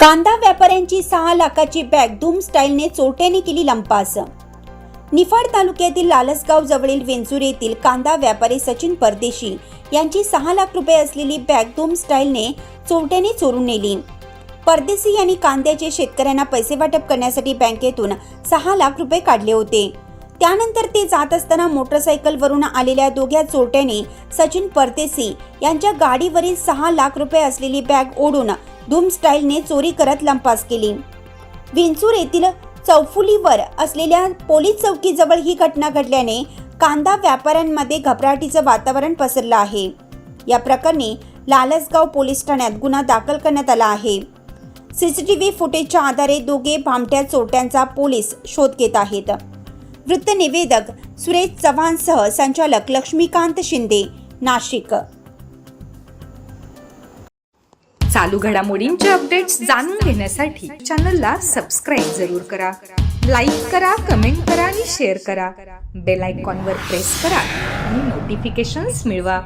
कांदा व्यापाऱ्यांची सहा लाखाची बॅग धूम स्टाईलने चोरट्याने केली लंपास. निफाड तालुक्यातील लालसगाव जवळील वेंचूर येथील कांदा व्यापारी सचिन परदेशी यांची सहा लाख रुपये असलेली बॅग धूम स्टाईलने चोरट्याने चोरून नेली. परदेशी यांनी कांद्याचे शेतकऱ्यांना पैसे वाटप करण्यासाठी बँकेतून सहा लाख रुपये काढले होते. त्यानंतर ते जात असताना मोटरसायकलवरून आलेल्या दोघ्या चोरट्याने सचिन परदेसी यांच्या गाडीवरील सहा लाख रुपये असलेली बॅग ओढून धूम स्टाईलने चोरी करत लंपास केली. विंचूर येथील चौफुलीवर असलेल्या पोलीस चौकीजवळ ही घटना घडल्याने कांदा व्यापाऱ्यांमध्ये घबराटीचं वातावरण पसरलं आहे. या प्रकरणी लालसगाव पोलीस ठाण्यात गुन्हा दाखल करण्यात आला आहे. सीसीटीव्ही फुटेजच्या आधारे दोघे भामट्या चोरट्यांचा पोलीस शोध घेत आहेत. वृत्त निवेदक सुरेश चव्हाणसह संचालक लक्ष्मीकांत शिंदे नाशिक. चालू घडामोडींचे अपडेट्स जाणून घेण्यासाठी चॅनलला सबस्क्राईब जरूर करा. लाईक करा कमेंट करा आणि शेअर करा. बेल आयकॉनवर प्रेस करा आणि नोटिफिकेशन्स मिळवा.